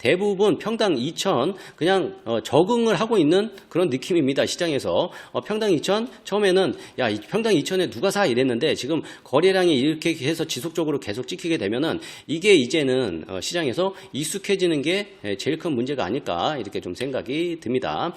대부분 평당 2천 그냥 어, 적응을 하고 있는 그런 느낌입니다. 시장에서 어, 평당 2천 처음에는 야이 평당 2천에 누가 사 이랬는데 지금 거래량이 이렇게 해서 지속적으로 계속 찍히게 되면은 이게 이제는 어, 시장에서 익숙해지는 게 예, 제일 큰 문제가 아닐까 이렇게 좀 생각이 듭니다.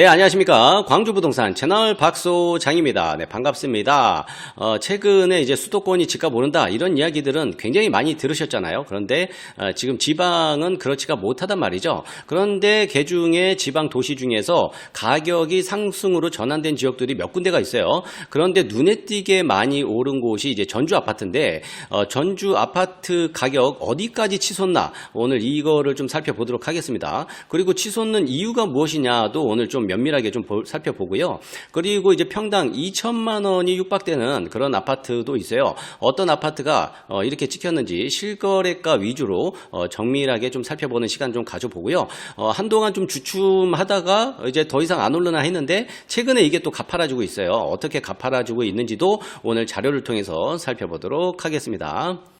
네, 안녕하십니까. 광주부동산 채널 박소장입니다. 네, 반갑습니다. 어, 최근에 이제 수도권이 집값 오른다, 이런 이야기들은 굉장히 많이 들으셨잖아요. 그런데, 어, 지금 지방은 그렇지가 못하단 말이죠. 그런데 개 중에 지방 도시 중에서 가격이 상승으로 전환된 지역들이 몇 군데가 있어요. 그런데 눈에 띄게 많이 오른 곳이 이제 전주 아파트인데, 어, 전주 아파트 가격 어디까지 치솟나, 오늘 이거를 좀 살펴보도록 하겠습니다. 그리고 치솟는 이유가 무엇이냐도 오늘 좀 면밀하게 좀 볼- 살펴보고요. 그리고 이제 평당 2천만 원이 육박되는 그런 아파트도 있어요. 어떤 아파트가 어, 이렇게 찍혔는지 실거래가 위주로 어, 정밀하게 좀 살펴보는 시간 좀 가져보고요. 어, 한동안 좀 주춤하다가 이제 더 이상 안 오르나 했는데 최근에 이게 또 가파라지고 있어요. 어떻게 가파라지고 있는지도 오늘 자료를 통해서 살펴보도록 하겠습니다.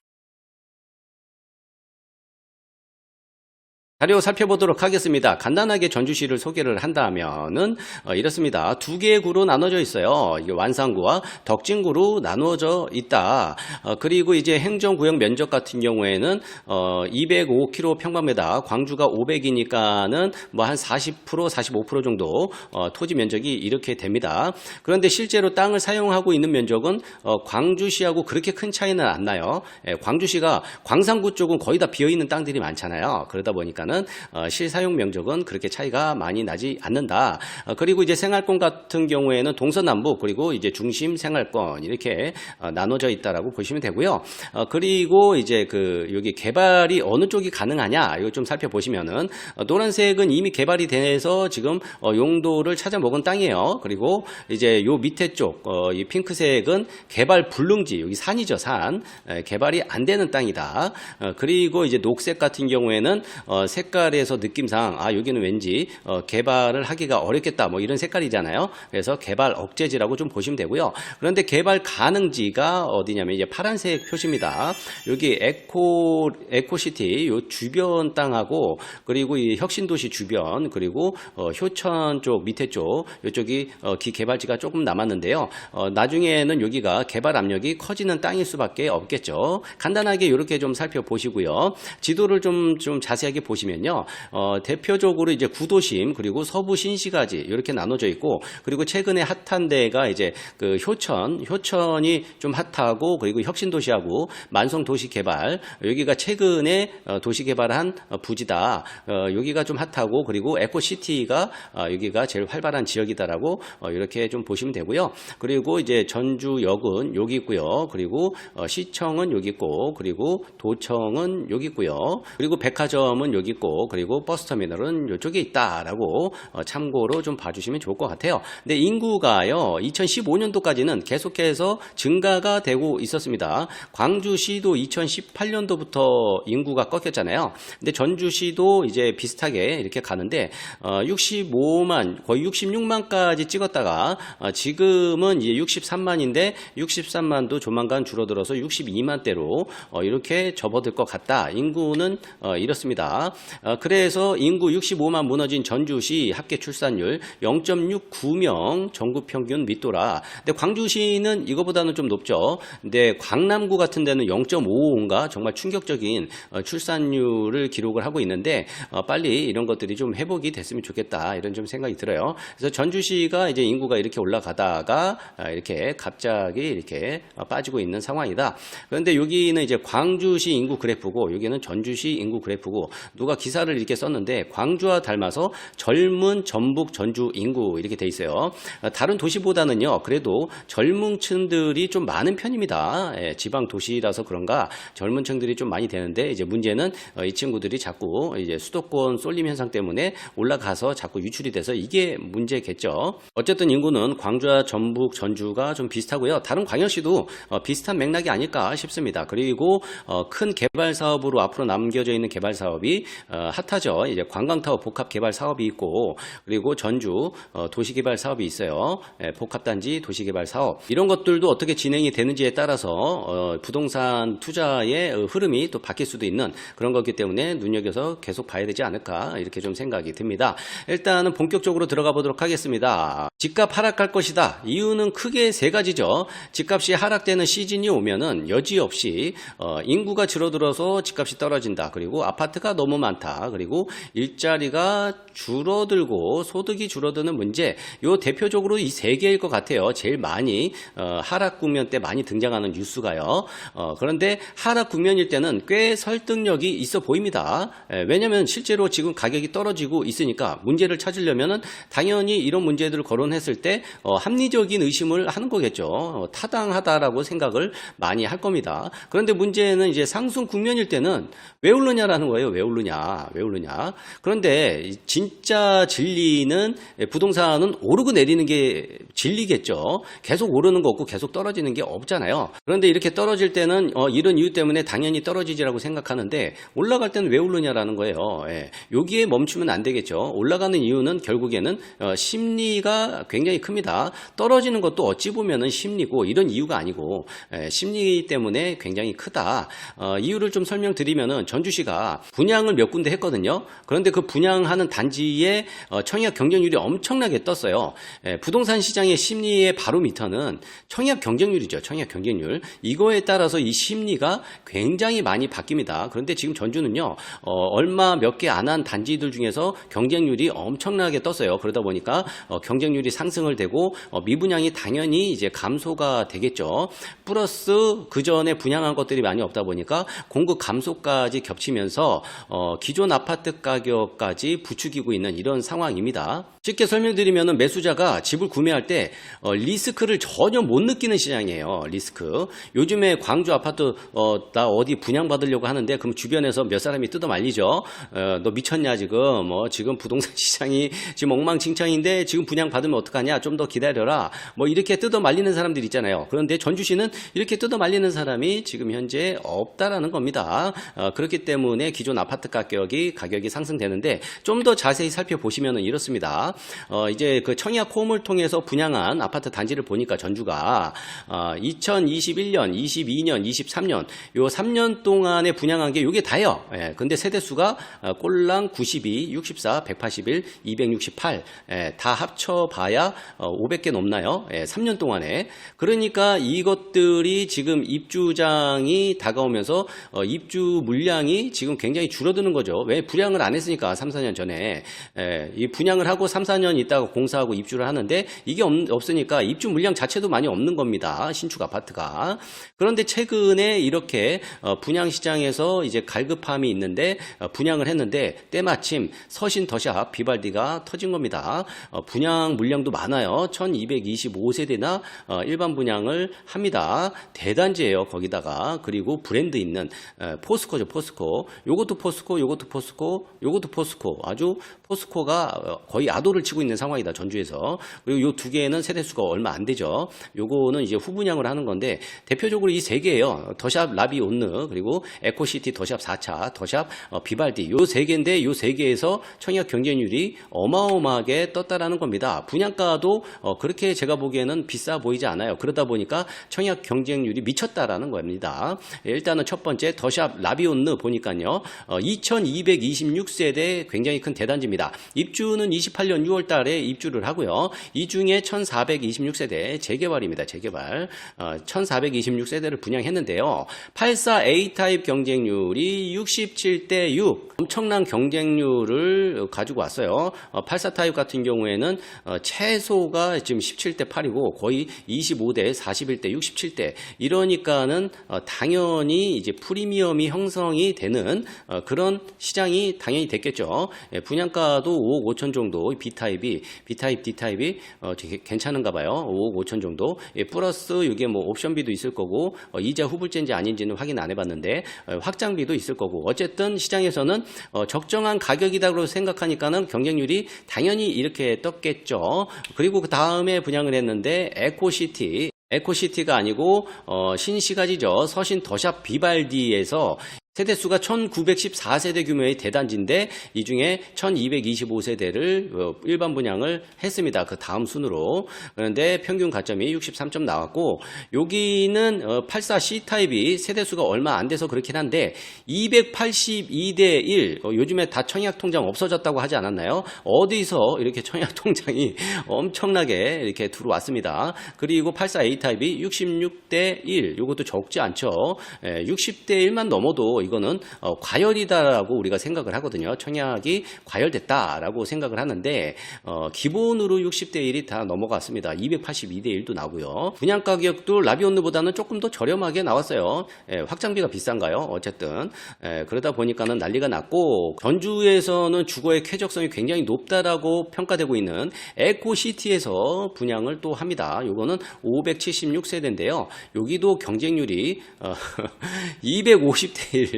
자료 살펴보도록 하겠습니다. 간단하게 전주시를 소개를 한다면은 어, 이렇습니다. 두 개의 구로 나눠져 있어요. 이게 완산구와 덕진구로 나누어져 있다. 어, 그리고 이제 행정구역 면적 같은 경우에는 어, 205km 평방미터, 광주가 500이니까는 뭐 한 40% 45% 정도 어, 토지 면적이 이렇게 됩니다. 그런데 실제로 땅을 사용하고 있는 면적은 어, 광주시하고 그렇게 큰 차이는 안 나요. 예, 광주시가 광산구 쪽은 거의 다 비어 있는 땅들이 많잖아요. 그러다 보니까 는 어, 실사용 면적은 그렇게 차이가 많이 나지 않는다. 어, 그리고 이제 생활권 같은 경우에는 동서남북 그리고 이제 중심 생활권 이렇게 어, 나눠져 있다라고 보시면 되고요. 어, 그리고 이제 그 여기 개발이 어느 쪽이 가능하냐 이거 좀 살펴보시면은 어, 노란색은 이미 개발이 돼서 지금 어, 용도를 찾아 먹은 땅이에요. 그리고 이제 요 밑에 쪽, 어, 이 핑크색은 개발 불능지, 여기 산이죠, 산. 에, 개발이 안 되는 땅이다. 어, 그리고 이제 녹색 같은 경우에는 어, 색깔에서 느낌상 아 여기는 왠지 어, 개발을 하기가 어렵겠다 뭐 이런 색깔이잖아요. 그래서 개발 억제지라고 좀 보시면 되고요. 그런데 개발 가능지가 어디냐면 이제 파란색 표시입니다. 여기 에코 에코시티 요 주변 땅하고 그리고 이 혁신도시 주변 그리고 어, 효천 쪽 밑에 쪽 이쪽이 어, 기개발지가 조금 남았는데요. 어, 나중에는 여기가 개발 압력이 커지는 땅일 수밖에 없겠죠. 간단하게 이렇게 좀 살펴보시고요. 지도를 좀, 좀 자세하게 보시면 요. 어, 대표적으로 이제 구도심 그리고 서부 신시가지 이렇게 나눠져 있고 그리고 최근에 핫한 데가 이제 그 효천, 효천이 좀 핫하고 그리고 혁신도시하고 만성도시개발 여기가 최근에 어, 도시개발한 어, 부지다. 어, 여기가 좀 핫하고 그리고 에코시티가 어, 여기가 제일 활발한 지역이다라고 어, 이렇게 좀 보시면 되고요. 그리고 이제 전주역은 여기 있고요. 그리고 어, 시청은 여기 있고 그리고 도청은 여기 있고요. 그리고 백화점은 여기 있고 그리고 버스 터미널은 이쪽에 있다라고 어, 참고로 좀 봐주시면 좋을 것 같아요. 근데 인구가요 2015년도까지는 계속해서 증가가 되고 있었습니다. 광주시도 2018년도부터 인구가 꺾였잖아요. 근데 전주시도 이제 비슷하게 이렇게 가는데 어, 65만 거의 66만까지 찍었다가 어, 지금은 이제 63만인데 63만도 조만간 줄어들어서 62만대로 어, 이렇게 접어들 것 같다. 인구는 어, 이렇습니다. 어, 그래서 인구 65만 무너진 전주시 합계 출산율 0.69명 전국 평균 밑돌아. 근데 광주시는 이거보다는 좀 높죠. 근데 광남구 같은 데는 0.55인가 정말 충격적인 어, 출산율을 기록을 하고 있는데 어, 빨리 이런 것들이 좀 회복이 됐으면 좋겠다 이런 좀 생각이 들어요. 그래서 전주시가 이제 인구가 이렇게 올라가다가 아, 이렇게 갑자기 이렇게 어, 빠지고 있는 상황이다. 그런데 여기는 이제 광주시 인구 그래프고 여기는 전주시 인구 그래프고 누가 기사를 이렇게 썼는데 광주와 닮아서 젊은 전북 전주 인구 이렇게 돼 있어요. 어, 다른 도시보다는요 그래도 젊은 층들이 좀 많은 편입니다. 예, 지방 도시라서 그런가 젊은 층들이 좀 많이 되는데 이제 문제는 어, 이 친구들이 자꾸 이제 수도권 쏠림 현상 때문에 올라가서 자꾸 유출이 돼서 이게 문제겠죠. 어쨌든 인구는 광주와 전북, 전주가 좀 비슷하고요. 다른 광역시도 어, 비슷한 맥락이 아닐까 싶습니다. 그리고 어, 큰 개발 사업으로 앞으로 남겨져 있는 개발 사업이 어, 핫하죠. 이제 관광타워 복합 개발 사업이 있고 그리고 전주 어, 도시개발 사업이 있어요. 예, 복합단지 도시개발 사업 이런 것들도 어떻게 진행이 되는지에 따라서 어, 부동산 투자의 어, 흐름이 또 바뀔 수도 있는 그런 거기 때문에 눈여겨서 계속 봐야 되지 않을까 이렇게 좀 생각이 듭니다. 일단은 본격적으로 들어가 보도록 하겠습니다. 집값 하락할 것이다. 이유는 크게 세 가지죠. 집값이 하락되는 시즌이 오면은 여지없이 어, 인구가 줄어들어서 집값이 떨어진다. 그리고 아파트가 너무 많 다. 그리고 일자리가 줄어들고 소득이 줄어드는 문제. 요 대표적으로 이 세 개일 것 같아요. 제일 많이 어, 하락 국면 때 많이 등장하는 뉴스가요. 어, 그런데 하락 국면일 때는 꽤 설득력이 있어 보입니다. 예, 왜냐하면 실제로 지금 가격이 떨어지고 있으니까 문제를 찾으려면은 당연히 이런 문제들을 거론했을 때 어, 합리적인 의심을 하는 거겠죠. 어, 타당하다라고 생각을 많이 할 겁니다. 그런데 문제는 이제 상승 국면일 때는 왜 오르냐라는 거예요. 왜 오르냐? 왜 오르냐? 그런데 이 진짜 진리는 예, 부동산은 오르고 내리는 게 진리겠죠. 계속 오르는 거 없고 계속 떨어지는 게 없잖아요. 그런데 이렇게 떨어질 때는 어, 이런 이유 때문에 당연히 떨어지지라고 생각하는데 올라갈 때는 왜 오르냐라는 거예요. 예. 여기에 멈추면 안 되겠죠. 올라가는 이유는 결국에는 어, 심리가 굉장히 큽니다. 떨어지는 것도 어찌 보면은 심리고 이런 이유가 아니고 예, 심리 때문에 굉장히 크다. 어, 이유를 좀 설명드리면은 전주시가 분양을 몇 군데 했거든요. 그런데 그 분양하는 단지의 어, 청약 경쟁률이 엄청나게 떴어요. 예, 부동산 시장의 심리의 바로 미터는 청약 경쟁률이죠. 청약 경쟁률. 이거에 따라서 이 심리가 굉장히 많이 바뀝니다. 그런데 지금 전주는요, 어, 얼마 몇 개 안 한 단지들 중에서 경쟁률이 엄청나게 떴어요. 그러다 보니까 어, 경쟁률이 상승을 되고 어, 미분양이 당연히 이제 감소가 되겠죠. 플러스 그 전에 분양한 것들이 많이 없다 보니까 공급 감소까지 겹치면서 어, 기존 아파트 가격까지 부추기고 있는 이런 상황입니다. 쉽게 설명드리면 매수자가 집을 구매할 때 어, 리스크를 전혀 못 느끼는 시장이에요. 리스크. 요즘에 광주 아파트 어, 나 어디 분양받으려고 하는데 그럼 주변에서 몇 사람이 뜯어 말리죠. 어, 너 미쳤냐 지금 뭐 지금 부동산 시장이 지금 엉망진창인데 지금 분양 받으면 어떡하냐 좀 더 기다려라 뭐 이렇게 뜯어 말리는 사람들 있잖아요. 그런데 전주시는 이렇게 뜯어 말리는 사람이 지금 현재 없다라는 겁니다. 어, 그렇기 때문에 기존 아파트 가 격이 가격이 상승되는데 좀 더 자세히 살펴보시면 이렇습니다. 어, 이제 그 청약 홈을 통해서 분양한 아파트 단지를 보니까 전주가 어, 2021년, 22년, 23년 요 3년 동안에 분양한 게 요게 다예요. 예, 근데 세대 수가 어, 꼴랑 92, 64, 181, 268, 예, 다 합쳐 봐야 어, 500개 넘나요? 예, 3년 동안에. 그러니까 이것들이 지금 입주장이 다가오면서 어, 입주 물량이 지금 굉장히 줄어드는 거죠. 왜 분양을 안 했으니까 3, 4년 전에 예, 이 분양을 하고 3, 4년 있다가 공사하고 입주를 하는데 이게 없, 없으니까 입주 물량 자체도 많이 없는 겁니다. 신축 아파트가. 그런데 최근에 이렇게 어, 분양 시장에서 이제 갈급함이 있는데 어, 분양을 했는데 때마침 서신 더샵 비발디가 터진 겁니다. 어, 분양 물량도 많아요. 1225세대나 어, 일반 분양을 합니다. 대단지예요. 거기다가 그리고 브랜드 있는 에, 포스코죠. 포스코. 요것도 포스코, 요거트 포스코, 요거트 포스코. 아주 포스코가 어, 거의 아도를 치고 있는 상황이다. 전주에서. 그리고 요 두 개는 세대수가 얼마 안 되죠. 요거는 이제 후분양을 하는 건데 대표적으로 이 세 개예요. 더샵 라비 온느 그리고 에코시티 더샵 4차, 더샵 어, 비발디. 요 세 개인데 요 세 개에서 청약 경쟁률이 어마어마하게 떴다라는 겁니다. 분양가도 어, 그렇게 제가 보기에는 비싸 보이지 않아요. 그러다 보니까 청약 경쟁률이 미쳤다라는 겁니다. 일단은 첫 번째 더샵 라비온느 보니까요. 2 1226세대 굉장히 큰 대단지입니다. 입주는 28년 6월 달에 입주를 하고요. 이 중에 1426세대 재개발입니다. 재개발. 어, 1426세대를 분양했는데요. 84A 타입 경쟁률이 67대 6. 엄청난 경쟁률을 가지고 왔어요. 어, 84 타입 같은 경우에는 어, 최소가 지금 17대 8이고 거의 25대 41대 67대 이러니까는 어, 당연히 이제 프리미엄이 형성이 되는 어, 그런 시장이 당연히 됐겠죠. 예, 분양가도 5억 5천 정도 B 타입이 B 타입 D 타입이 어, 괜찮은가 봐요. 5억 5천 정도. 예, 플러스 이게 뭐 옵션비도 있을 거고 어, 이자 후불제인지 아닌지는 확인 안 해봤는데 어, 확장비도 있을 거고 어쨌든 시장에서는 어, 적정한 가격이다고 생각하니까는 경쟁률이 당연히 이렇게 떴겠죠. 그리고 그 다음에 분양을 했는데 에코시티 에코시티가 아니고 어, 신시가지죠. 서신 더샵 비발디에서 세대수가 1914세대 규모의 대단지인데 이 중에 1225세대를 어, 일반 분양을 했습니다. 그 다음 순으로. 그런데 평균 가점이 63점 나왔고 여기는 84C 타입이 세대수가 얼마 안 돼서 그렇긴 한데 282대 1 어, 요즘에 다 청약 통장 없어졌다고 하지 않았나요? 어디서 이렇게 청약 통장이 엄청나게 이렇게 들어왔습니다. 그리고 84A 타입이 66대 1 이것도 적지 않죠. 60대 1만 넘어도 이거는 어, 과열이다라고 우리가 생각을 하거든요. 청약이 과열됐다라고 생각을 하는데 어, 기본으로 60대 1이 다 넘어갔습니다. 282대 1도 나고요. 분양 가격도 라비온느보다는 조금 더 저렴하게 나왔어요. 예, 확장비가 비싼가요? 어쨌든 예, 그러다 보니까는 난리가 났고 전주에서는 주거의 쾌적성이 굉장히 높다라고 평가되고 있는 에코시티에서 분양을 또 합니다. 요거는 576세대인데요. 여기도 경쟁률이 어, 250대 1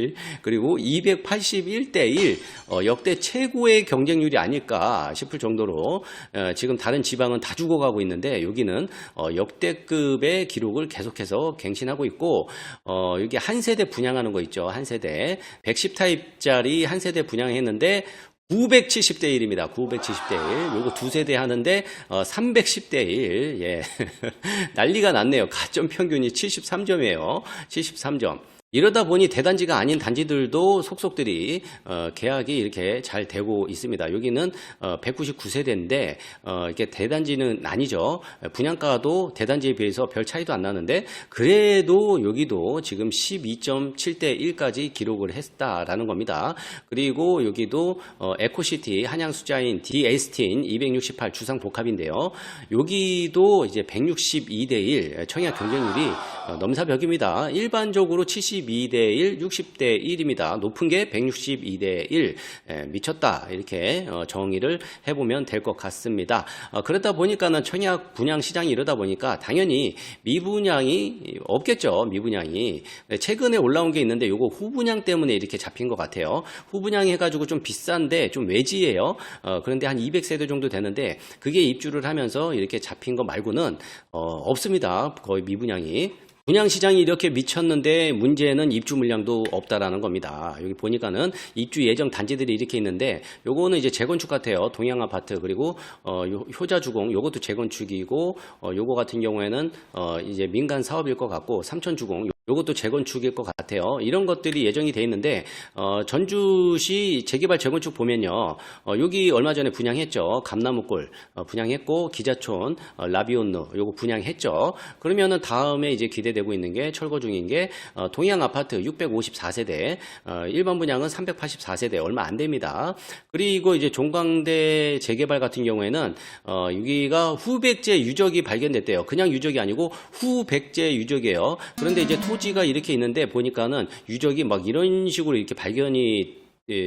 그리고 281대 1 어, 역대 최고의 경쟁률이 아닐까 싶을 정도로 어, 지금 다른 지방은 다 죽어가고 있는데 여기는 어, 역대급의 기록을 계속해서 갱신하고 있고 어, 여기 한 세대 분양하는 거 있죠 한 세대 110타입짜리 한 세대 분양했는데 970대 1입니다. 970대 1. 요거 두 세대 하는데 어, 310대 1. 예. 난리가 났네요. 가점 평균이 73점이에요. 73점. 이러다 보니 대단지가 아닌 단지들도 속속들이 어, 계약이 이렇게 잘 되고 있습니다. 여기는 어, 199세대인데 어, 이렇게 대단지는 아니죠. 분양가도 대단지에 비해서 별 차이도 안 나는데 그래도 여기도 지금 12.7대 1까지 기록을 했다라는 겁니다. 그리고 여기도 어, 에코시티 한양 수자인 디에스틴 268 주상 복합인데요. 여기도 이제 162대 1 청약 경쟁률이 어, 넘사벽입니다. 일반적으로 72대 1, 60대 1입니다. 높은 게 162대 1 에, 미쳤다 이렇게 어, 정의를 해보면 될 것 같습니다. 어, 그러다 보니까는 청약 분양 시장이 이러다 보니까 당연히 미분양이 없겠죠. 미분양이 네, 최근에 올라온 게 있는데 요거 후분양 때문에 이렇게 잡힌 것 같아요. 후분양 해가지고 좀 비싼데 좀 외지예요. 어, 그런데 한 200세대 정도 되는데 그게 입주를 하면서 이렇게 잡힌 거 말고는 어, 없습니다. 거의 미분양이. 분양 시장이 이렇게 미쳤는데 문제는 입주 물량도 없다라는 겁니다. 여기 보니까는 입주 예정 단지들이 이렇게 있는데 요거는 이제 재건축 같아요. 동양 아파트 그리고 어 요- 효자 주공 요것도 재건축이고 어 요거 같은 경우에는 어 이제 민간 사업일 것 같고 삼천 주공 요것도 재건축일 것 같아요. 이런 것들이 예정이 돼 있는데 어, 전주시 재개발 재건축 보면요. 어, 여기 얼마 전에 분양했죠. 감나무골 어, 분양했고 기자촌 어, 라비온느 요거 분양했죠. 그러면은 다음에 이제 기대되고 있는 게 철거 중인 게 어, 동양 아파트 654세대 어, 일반 분양은 384세대 얼마 안 됩니다. 그리고 이제 종광대 재개발 같은 경우에는 어, 여기가 후백제 유적이 발견됐대요. 그냥 유적이 아니고 후백제 유적이에요. 그런데 이제 토 지가 이렇게 있는데 보니까는 유적이 막 이런 식으로 이렇게 발견이 예,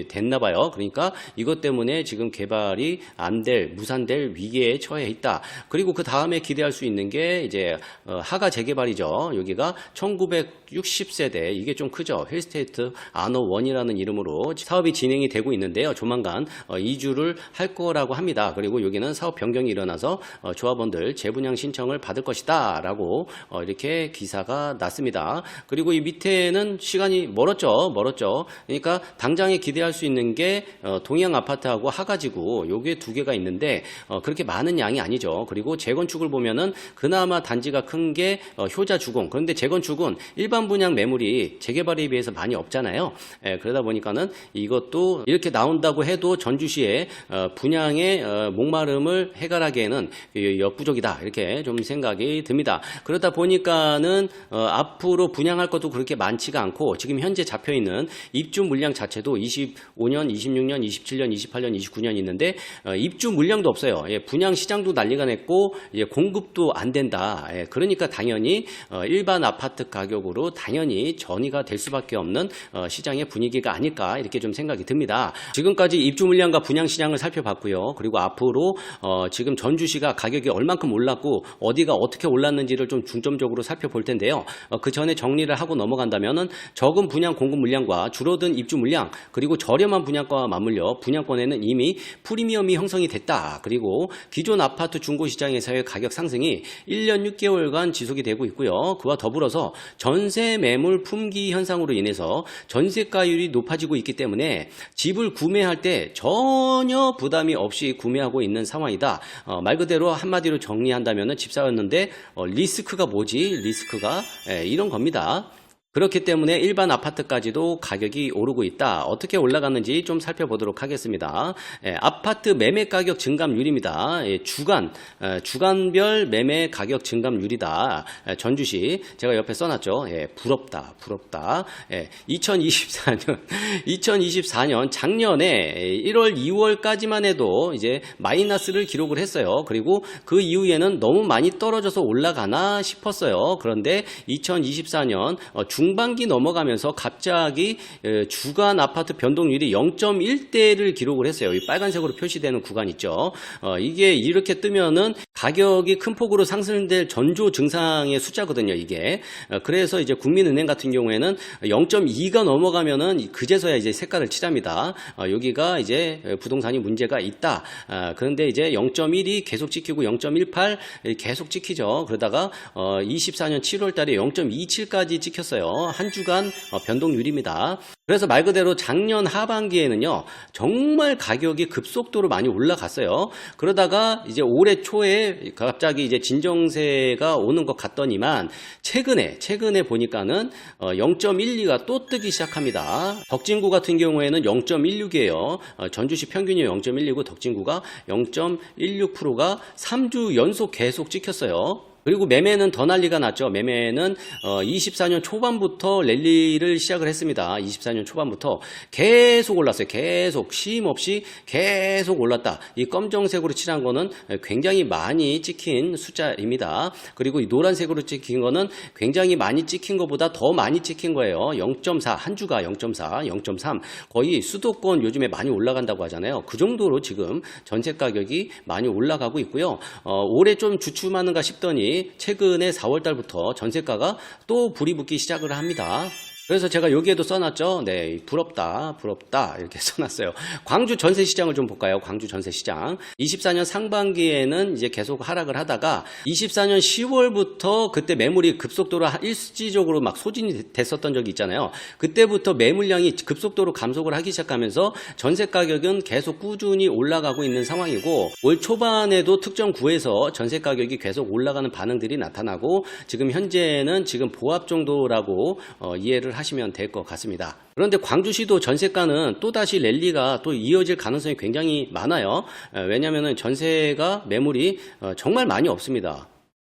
됐나 봐요. 그러니까 이것 때문에 지금 개발이 안 될, 무산될 위기에 처해 있다. 그리고 그 다음에 기대할 수 있는 게 이제 어, 하가 재개발이죠. 여기가 1960세대 이게 좀 크죠. 힐스테이트 아노 원이라는 이름으로 사업이 진행이 되고 있는데요. 조만간 어, 이주를 할 거라고 합니다. 그리고 여기는 사업 변경이 일어나서 어, 조합원들 재분양 신청을 받을 것이다 라고 어, 이렇게 기사가 났습니다. 그리고 이 밑에는 시간이 멀었죠. 멀었죠. 그러니까 당장에 기대할 수 있는 게 어, 동양 아파트하고 하가지구 요게 두 개가 있는데 어, 그렇게 많은 양이 아니죠. 그리고 재건축을 보면은 그나마 단지가 큰 게 효자 주공. 그런데 재건축은 일반 분양 매물이 재개발에 비해서 많이 없잖아요. 예, 그러다 보니까는 이것도 이렇게 나온다고 해도 전주시의 어, 분양의 어, 목마름을 해결하기에는 이- 역부족이다 이렇게 좀 생각이 듭니다. 그러다 보니까는 어, 앞으로 분양할 것도 그렇게 많지가 않고 지금 현재 잡혀 있는 입주 물량 자체도 25년, 26년, 27년, 28년, 29년 있는데 어, 입주 물량도 없어요. 예, 분양 시장도 난리가 났고 예, 공급도 안 된다. 예, 그러니까 당연히 어, 일반 아파트 가격으로 당연히 전이가 될 수밖에 없는 어, 시장의 분위기가 아닐까 이렇게 좀 생각이 듭니다. 지금까지 입주 물량과 분양 시장을 살펴봤고요. 그리고 앞으로 어, 지금 전주시가 가격이 얼만큼 올랐고 어디가 어떻게 올랐는지를 좀 중점적으로 살펴볼 텐데요. 어, 그 전에 정리를 하고 넘어간다면은 적은 분양 공급 물량과 줄어든 입주 물량 그리고 그리고 저렴한 분양가와 맞물려 분양권에는 이미 프리미엄이 형성이 됐다. 그리고 기존 아파트 중고 시장에서의 가격 상승이 1년 6개월간 지속이 되고 있고요. 그와 더불어서 전세 매물 품귀 현상으로 인해서 전세가율이 높아지고 있기 때문에 집을 구매할 때 전혀 부담이 없이 구매하고 있는 상황이다. 어, 말 그대로 한마디로 정리한다면 집 사였는데 어, 리스크가 뭐지? 리스크가 예, 이런 겁니다. 그렇기 때문에 일반 아파트까지도 가격이 오르고 있다. 어떻게 올라갔는지 좀 살펴보도록 하겠습니다. 예, 아파트 매매 가격 증감률입니다. 예, 주간 예, 주간별 매매 가격 증감률이다. 예, 전주시 제가 옆에 써놨죠. 예, 부럽다, 부럽다. 예, 2024년 2024년 작년에 1월 2월까지만 해도 이제 마이너스를 기록을 했어요. 그리고 그 이후에는 너무 많이 떨어져서 올라가나 싶었어요. 그런데 2024년 중 반기 넘어가면서 갑자기 에, 주간 아파트 변동률이 0.1대를 기록을 했어요. 이 빨간색으로 표시되는 구간 있죠. 어, 이게 이렇게 뜨면은 가격이 큰 폭으로 상승될 전조 증상의 숫자거든요. 이게 어, 그래서 이제 국민은행 같은 경우에는 0.2가 넘어가면은 그제서야 이제 색깔을 칠합니다. 어, 여기가 이제 부동산이 문제가 있다. 아, 그런데 이제 0.1이 계속 찍히고 0.18 계속 찍히죠. 그러다가 어, 24년 7월 달에 0.27까지 찍혔어요. 한 주간 어, 변동률입니다. 그래서 말 그대로 작년 하반기에는요, 정말 가격이 급속도로 많이 올라갔어요. 그러다가 이제 올해 초에 갑자기 이제 진정세가 오는 것 같더니만, 최근에, 최근에 보니까는 0.12가 또 뜨기 시작합니다. 덕진구 같은 경우에는 0.16이에요. 전주시 평균이 0.1이고 덕진구가 0.16%가 3주 연속 계속 찍혔어요. 그리고 매매는 더 난리가 났죠. 매매는 어, 24년 초반부터 랠리를 시작을 했습니다. 24년 초반부터 계속 올랐어요. 계속 쉼 없이 계속 올랐다. 이 검정색으로 칠한 거는 굉장히 많이 찍힌 숫자입니다. 그리고 이 노란색으로 찍힌 거는 굉장히 많이 찍힌 것보다 더 많이 찍힌 거예요. 0.4 한 주가 0.4, 0.3 거의 수도권 요즘에 많이 올라간다고 하잖아요. 그 정도로 지금 전세 가격이 많이 올라가고 있고요. 어, 올해 좀 주춤하는가 싶더니 최근에 4월 달부터 전세가가 또 불이 붙기 시작을 합니다. 그래서 제가 여기에도 써놨죠. 네, 부럽다, 부럽다 이렇게 써놨어요. 광주 전세 시장을 좀 볼까요? 광주 전세 시장. 24년 상반기에는 이제 계속 하락을 하다가 24년 10월부터 그때 매물이 급속도로 일시적으로 막 소진이 됐었던 적이 있잖아요. 그때부터 매물량이 급속도로 감속을 하기 시작하면서 전세 가격은 계속 꾸준히 올라가고 있는 상황이고 올 초반에도 특정 구에서 전세 가격이 계속 올라가는 반응들이 나타나고 지금 현재는 지금 보합 정도라고 어, 이해를 하시면 될 것 같습니다. 그런데 광주시도 전세가는 또다시 랠리가 또 이어질 가능성이 굉장히 많아요. 왜냐하면 전세가 매물이 어, 정말 많이 없습니다.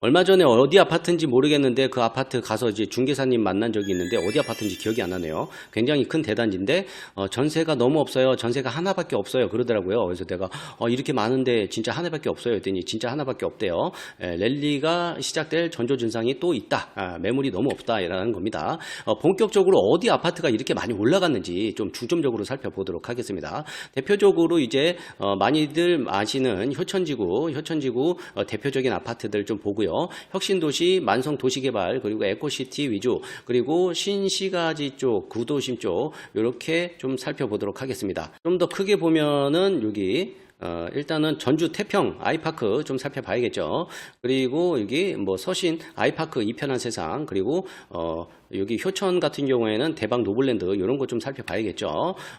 얼마 전에 어디 아파트인지 모르겠는데 그 아파트 가서 이제 중개사님 만난 적이 있는데 어디 아파트인지 기억이 안 나네요. 굉장히 큰 대단지인데 어, 전세가 너무 없어요. 전세가 하나밖에 없어요. 그러더라고요. 그래서 내가 어, 이렇게 많은데 진짜 하나밖에 없어요. 했더니 진짜 하나밖에 없대요. 에, 랠리가 시작될 전조 증상이 또 있다. 아, 매물이 너무 없다라는 겁니다. 어, 본격적으로 어디 아파트가 이렇게 많이 올라갔는지 좀 중점적으로 살펴보도록 하겠습니다. 대표적으로 이제 어, 많이들 아시는 효천지구, 효천지구 어, 대표적인 아파트들 좀 보고요. 있고요. 혁신도시, 만성도시개발, 그리고 에코시티 위주, 그리고 신시가지 쪽, 구도심 쪽 이렇게 좀 살펴보도록 하겠습니다. 좀 더 크게 보면은 여기 어, 일단은 전주 태평 아이파크 좀 살펴봐야겠죠. 그리고 여기 뭐 서신 아이파크 이편한 세상 그리고 어, 여기 효천 같은 경우에는 대박 노블랜드 이런 거 좀 살펴봐야겠죠.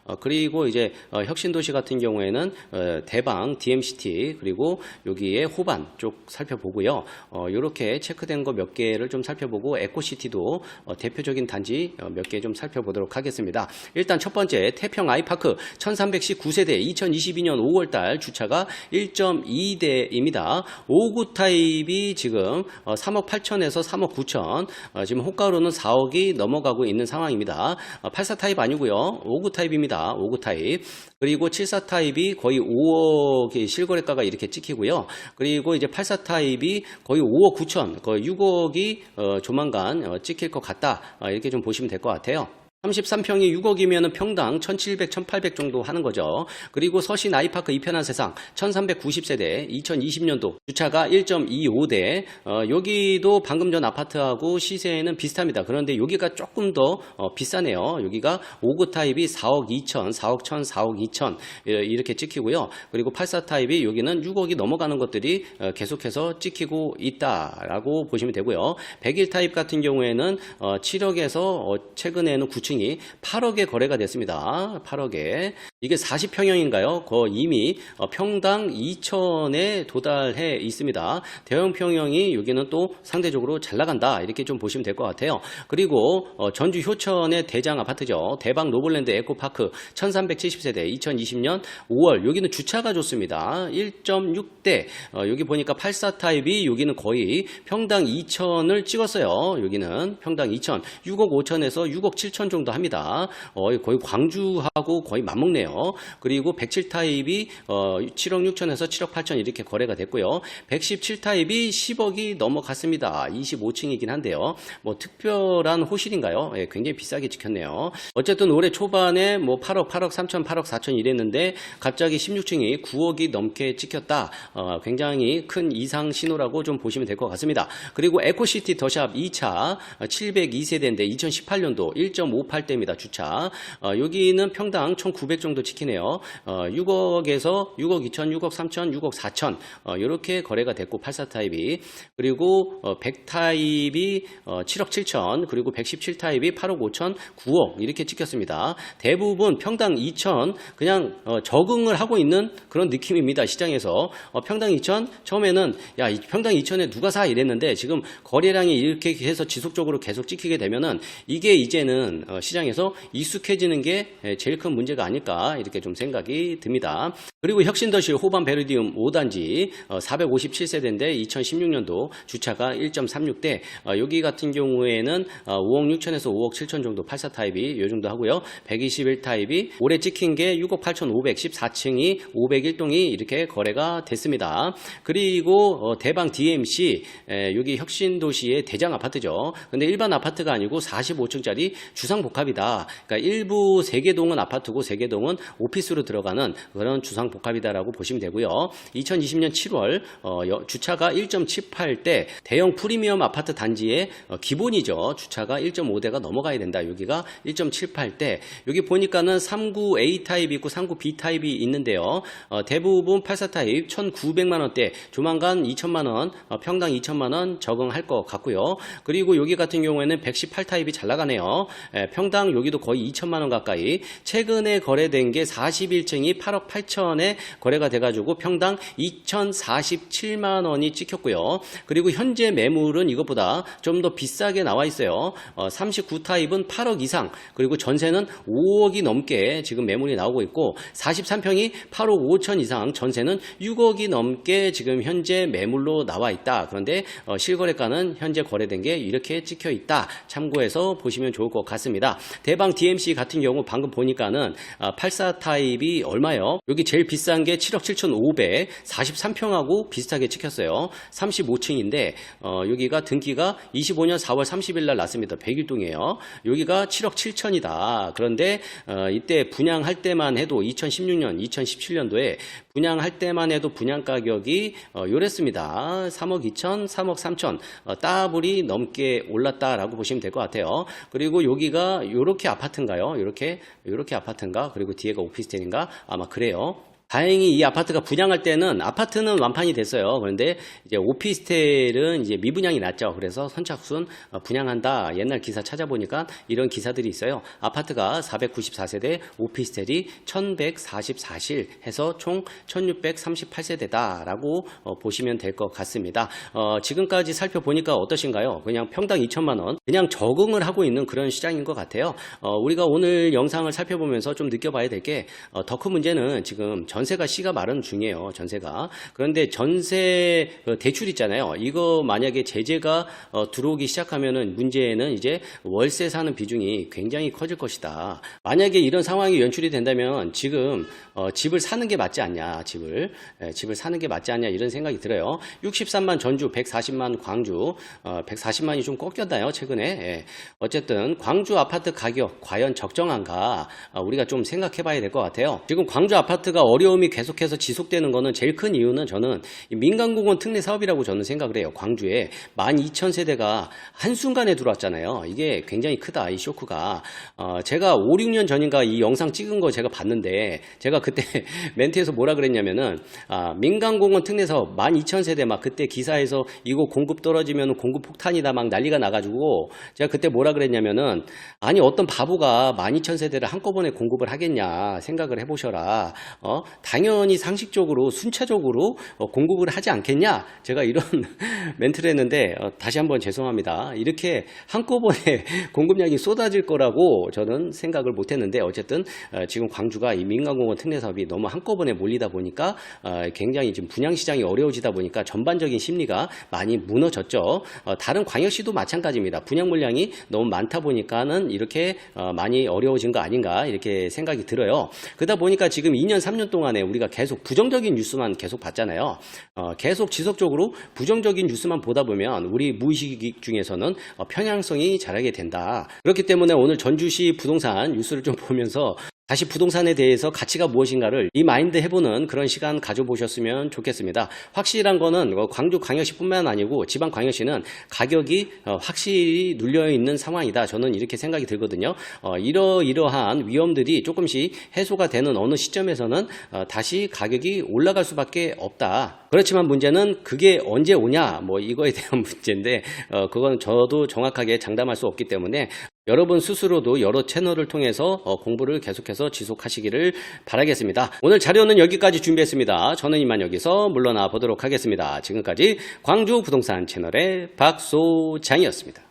어, 그리고 이제 어, 혁신도시 같은 경우에는 어, 대방 DMCT 그리고 여기에 호반 쪽 살펴보고요. 이렇게 체크된 거 몇 개를 좀 살펴보고 에코시티도 어, 대표적인 단지 어, 몇개 좀 살펴보도록 하겠습니다. 일단 첫 번째 태평 아이파크 1319세대 2022년 5월달 주차가 1.2대입니다. 5구 타입이 지금 3억 8천에서 3억 9천 지금 호가로는 4억 4억이 넘어가고 있는 상황입니다. 84 어, 타입 아니고요. 59 타입입니다. 59 타입. 그리고 74 타입이 거의 5억의 실거래가가 이렇게 찍히고요. 그리고 이제 84 타입이 거의 5억 9천, 거의 6억이 어, 조만간 어, 찍힐 것 같다. 이렇게 좀 보시면 될 것 같아요. 33평이 6억이면 평당 1,700, 1,800 정도 하는 거죠. 그리고 서신 아이파크 이편한 세상 1,390세대 2020년도 주차가 1.25대 어, 여기도 방금 전 아파트하고 시세는 비슷합니다. 그런데 여기가 조금 더 어, 비싸네요. 여기가 5구 타입이 4억 2천, 4억 1천, 4억 2천 예, 이렇게 찍히고요. 그리고 84 타입이 여기는 6억이 넘어가는 것들이 어, 계속해서 찍히고 있다라고 보시면 되고요. 101 타입 같은 경우에는 어, 7억에서 최근에는 9 층이 8억에 거래가 됐습니다. 8억에 이게 40평형인가요? 거 이미 어, 평당 2천에 도달해 있습니다. 대형 평형이 여기는 또 상대적으로 잘 나간다 이렇게 좀 보시면 될 것 같아요. 그리고 어, 전주 효천의 대장 아파트죠. 대박 노블랜드 에코파크 1370세대 2020년 5월 여기는 주차가 좋습니다. 1.6대 어, 여기 보니까 84 타입이 여기는 거의 평당 2천을 찍었어요. 여기는 평당 2천 6억 5천에서 6억 7천 정도 합니다. 어, 거의 광주하고 거의 맞먹네요. 그리고 107 타입이 어, 7억 6천에서 7억 8천 이렇게 거래가 됐고요. 117 타입이 10억이 넘어갔습니다. 25층이긴 한데요. 뭐 특별한 호실인가요? 예, 굉장히 비싸게 찍혔네요. 어쨌든 올해 초반에 뭐 8억, 8억 3천, 8억 4천 이랬는데 갑자기 16층이 9억이 넘게 찍혔다. 어, 굉장히 큰 이상 신호라고 좀 보시면 될 것 같습니다. 그리고 에코시티 더샵 2차 702세대인데 2018년도 1.58대입니다. 주차. 어, 여기는 평당 1,900 정도 찍히네요. 어, 6억에서 6억 2천, 6억 3천, 6억 4천 어, 이렇게 거래가 됐고 84 타입이 그리고 어, 100 타입이 어, 7억 7천 그리고 117 타입이 8억 5천, 9억 이렇게 찍혔습니다. 대부분 평당 2천 그냥 어, 적응을 하고 있는 그런 느낌입니다. 시장에서 어, 평당 2천 처음에는 야이 평당 2천에 누가 사 이랬는데 지금 거래량이 이렇게 해서 지속적으로 계속 찍히게 되면은 이게 이제는 어, 시장에서 익숙해지는 게 예, 제일 큰 문제가 아닐까 이렇게 좀 생각이 듭니다. 그리고 혁신더실 호반 베르디움 5단지 457세대인데 2016년도 주차가 1.36대 어, 여기 같은 경우에는 어, 5억 6천에서 5억 7천 정도 84 타입이 요 정도 하고요. 121 타입이 올해 찍힌 게 6억 8천 514층이 501동이 이렇게 거래가 됐습니다. 그리고 어, 대방 DMC 에, 여기 혁신도시의 대장 아파트죠. 근데 일반 아파트가 아니고 45층짜리 주상복합이다. 그러니까 일부 세개동은 아파트고 세개동은 오피스로 들어가는 그런 주상 복합이다라고 보시면 되고요. 2020년 7월 어, 여- 주차가 1.78대 대형 프리미엄 아파트 단지의 어, 기본이죠. 주차가 1.5대가 넘어가야 된다. 여기가 1.78대. 여기 보니까는 39 A 타입이 있고 39 B 타입이 있는데요. 어, 대부분 84 타입 1,900만 원대, 조만간 2천만 원, 어, 평당 2천만 원 적응할 것 같고요. 그리고 여기 같은 경우에는 118 타입이 잘 나가네요. 예, 평당 여기도 거의 2천만 원 가까이. 최근에 거래된 게 41층이 8억 8천에 거래가 돼가지고 평당 2,047만 원이 찍혔고요. 그리고 현재 매물은 이것보다 좀 더 비싸게 나와 있어요. 어, 39 타입은 8억 이상, 그리고 전세는 5억이 넘게 지금 매물이 나오고 있고 43평이 8억 5천 이상, 전세는 6억이 넘게 지금 현재 매물로 나와 있다. 그런데 어, 실거래가는 현재 거래된 게 이렇게 찍혀 있다. 참고해서 보시면 좋을 것 같습니다. 대방 DMC 같은 경우 방금 보니까는 아, 84 타입이 얼마요? 여기 제일 비싼 게 7억 7,500, 43평하고 비슷하게 찍혔어요. 35층인데 어, 여기가 등기가 25년 4월 30일 날 났습니다. 101동이에요. 여기가 7억 7천이다. 그런데 어, 이때 분양할 때만 해도 2016년, 2017년도에 분양할 때만 해도 분양 가격이 어, 요랬습니다. 3억 2천, 3억 3천 어, 따블이 넘게 올랐다라고 보시면 될 것 같아요. 그리고 여기가 요렇게 아파트인가요? 요렇게 요렇게 아파트인가? 그리고 뒤에가 오피스텔인가? 아마 그래요. 다행히 이 아파트가 분양할 때는 아파트는 완판이 됐어요. 그런데 이제 오피스텔은 이제 미분양이 났죠. 그래서 선착순 어, 분양한다. 옛날 기사 찾아보니까 이런 기사들이 있어요. 아파트가 494세대, 오피스텔이 1144실 해서 총 1638세대다라고 어, 보시면 될 것 같습니다. 어, 지금까지 살펴보니까 어떠신가요? 그냥 평당 2천만 원, 그냥 적응을 하고 있는 그런 시장인 것 같아요. 어, 우리가 오늘 영상을 살펴보면서 좀 느껴봐야 될게더큰 문제는 지금 전 전세가 씨가 마른 중이에요. 전세가. 그런데 전세 그 대출 있잖아요. 이거 만약에 제재가 어, 들어오기 시작하면은 문제는 이제 월세 사는 비중이 굉장히 커질 것이다. 만약에 이런 상황이 연출이 된다면 지금 어, 집을 사는 게 맞지 않냐, 집을 예, 집을 사는 게 맞지 않냐 이런 생각이 들어요. 63만 전주, 140만 광주, 어, 140만이 좀 꺾였나요 최근에? 예. 어쨌든 광주 아파트 가격 과연 적정한가 아, 우리가 좀 생각해봐야 될 것 같아요. 지금 광주 아파트가 어려 움이 계속해서 지속되는 거는 제일 큰 이유는 저는 이 민간공원 특례 사업이라고 저는 생각을 해요. 광주에 12,000세대가 한순간에 들어왔잖아요. 이게 굉장히 크다, 이 쇼크가. 어, 제가 5, 6년 전인가 이 영상 찍은 거 제가 봤는데, 제가 그때 멘트에서 뭐라 그랬냐면은, 아, 민간공원 특례 사업 12,000세대 막 그때 기사에서 이거 공급 떨어지면 공급 폭탄이다 막 난리가 나가지고, 제가 그때 뭐라 그랬냐면은, 아니, 어떤 바보가 12,000세대를 한꺼번에 공급을 하겠냐 생각을 해보셔라. 어, 당연히 상식적으로, 순차적으로 어, 공급을 하지 않겠냐? 제가 이런 멘트를 했는데, 어, 다시 한번 죄송합니다. 이렇게 한꺼번에 공급량이 쏟아질 거라고 저는 생각을 못 했는데, 어쨌든, 어, 지금 광주가 이 민간공원 특례 사업이 너무 한꺼번에 몰리다 보니까, 어, 굉장히 지금 분양시장이 어려워지다 보니까 전반적인 심리가 많이 무너졌죠. 어, 다른 광역시도 마찬가지입니다. 분양 물량이 너무 많다 보니까는 이렇게 어, 많이 어려워진 거 아닌가 이렇게 생각이 들어요. 그러다 보니까 지금 2년, 3년 동안 에 우리가 계속 부정적인 뉴스만 계속 봤잖아요. 어, 계속 지속적으로 부정적인 뉴스만 보다 보면 우리 무의식 중에서는 어, 편향성이 자라게 된다. 그렇기 때문에 오늘 전주시 부동산 뉴스를 좀 보면서 다시 부동산에 대해서 가치가 무엇인가를 리마인드 해보는 그런 시간 가져보셨으면 좋겠습니다. 확실한 거는 어, 광주 광역시뿐만 아니고 지방 광역시는 가격이 어, 확실히 눌려 있는 상황이다. 저는 이렇게 생각이 들거든요. 어, 이러이러한 위험들이 조금씩 해소가 되는 어느 시점에서는 어, 다시 가격이 올라갈 수밖에 없다. 그렇지만 문제는 그게 언제 오냐 뭐 이거에 대한 문제인데 어, 그건 저도 정확하게 장담할 수 없기 때문에 여러분 스스로도 여러 채널을 통해서 어, 공부를 계속해서 지속하시기를 바라겠습니다. 오늘 자료는 여기까지 준비했습니다. 저는 이만 여기서 물러나 보도록 하겠습니다. 지금까지 광주 부동산 채널의 박소장이었습니다.